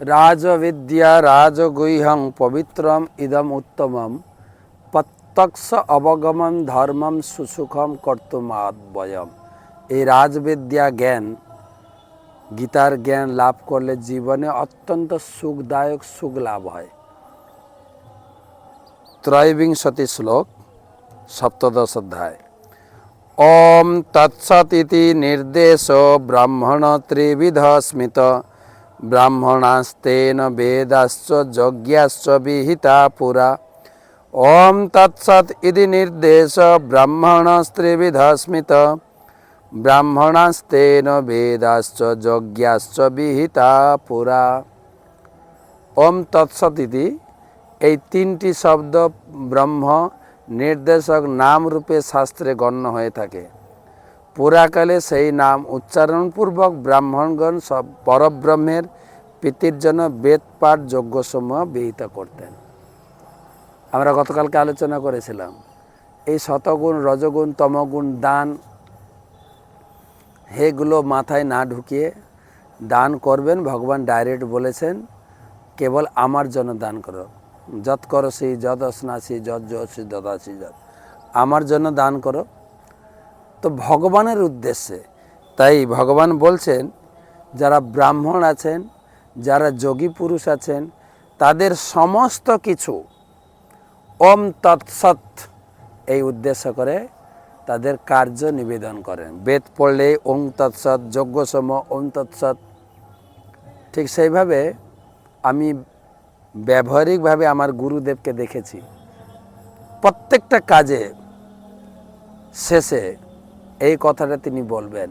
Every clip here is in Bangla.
রাজবিদ্যা রাজগুহ্যং পবিত্রম ইদম উত্তমম প্রত্যক্ষ অবগমন ধর্মম সুসুখম কর্তুমাদ্বয়ম এই রাজবিদ্যা জ্ঞান গীতার জ্ঞান লাভ করলে জীবনে অত্যন্ত সুখদায়ক সুখ লাভ হয় ত্রয়োবিংশতি শ্লোক সপ্তদশ অধ্যায় ওম তৎসতিতি নির্দেশ ব্রাহ্মণ ত্রিবিধ স্মিত ব্রাহ্মণাস্তেন বেদাশ্চ যজ্ঞাশ্চ বিহিতা পুরা। ওম তৎসৎ ইতি নির্দেশ ব্রাহ্মণস্ত্রিবিধ স্মিত ব্রাহ্মণাস্তেন বেদাশ্চ যজ্ঞাশ্চ বিহিতা পুরা। ওম তৎসৎ ইতি এই তিনটি শব্দ ব্রহ্ম নির্দেশক নাম রূপে শাস্ত্রে গণ্য হয়ে থাকে। পুরাকালে সেই নাম উচ্চারণপূর্বক ব্রাহ্মণগণ সব পরব্রহ্মের প্রীতির জন্য বেদ পাঠ যজ্ঞসমূহ বিহিত করতেন। আমরা গতকালকে আলোচনা করেছিলাম, এই শতগুণ, রজগুণ, তমগুণ, দান, হেগুলো মাথায় না ঢুকিয়ে দান করবেন, ভগবান ডাইরেক্ট বলেছেন, কেবল আমার জন্য দান করো। যত করসি যত স্নাসি যত যশি দদাসি যত আমার জন্য দান করো। তো ভগবানের উদ্দেশ্যে। তাই ভগবান বলছেন, যারা ব্রাহ্মণ আছেন, যারা যোগী পুরুষ আছেন, তাদের সমস্ত কিছু ওম তৎসৎ এই উদ্দেশ্য করে তাদের কার্য নিবেদন করেন। বেদ পড়লে ওম তৎসৎ যজ্ঞসম ওম তৎসৎ ঠিক সেইভাবে আমি ব্যবহারিকভাবে আমার গুরুদেবকে দেখেছি। প্রত্যেকটা কাজে শেষে এই কথাটা তিনি বলবেন।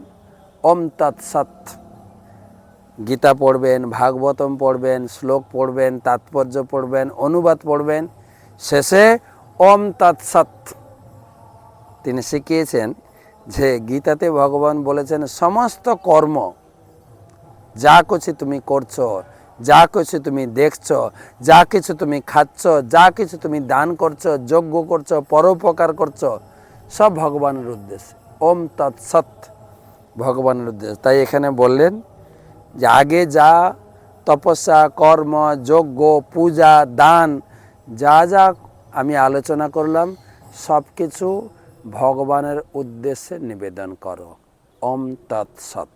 ওম তৎসৎ গীতা পড়বেন, ভাগবতম পড়বেন, শ্লোক পড়বেন, তাৎপর্য পড়বেন, অনুবাদ পড়বেন। শেষে ওম তৎসৎ তিনি শিখিয়েছেন যে গীতাতে ভগবান বলেছেন, সমস্ত কর্ম, যা কিছু তুমি করছ, যা কিছু তুমি দেখছ, যা কিছু তুমি খাচ্ছ, যা কিছু তুমি দান করছ, যজ্ঞ করছ, পরোপকার করছ, সব ভগবানের উদ্দেশ্যে। ওম তৎসৎ ভগবানের উদ্দেশ্য। তাই এখানে বললেন যে আগে যা তপস্যা, কর্ম, যজ্ঞ, পূজা, দান, যা যা আমি আলোচনা করলাম, সব কিছু ভগবানের উদ্দেশ্যে নিবেদন করো। ওম তৎসৎ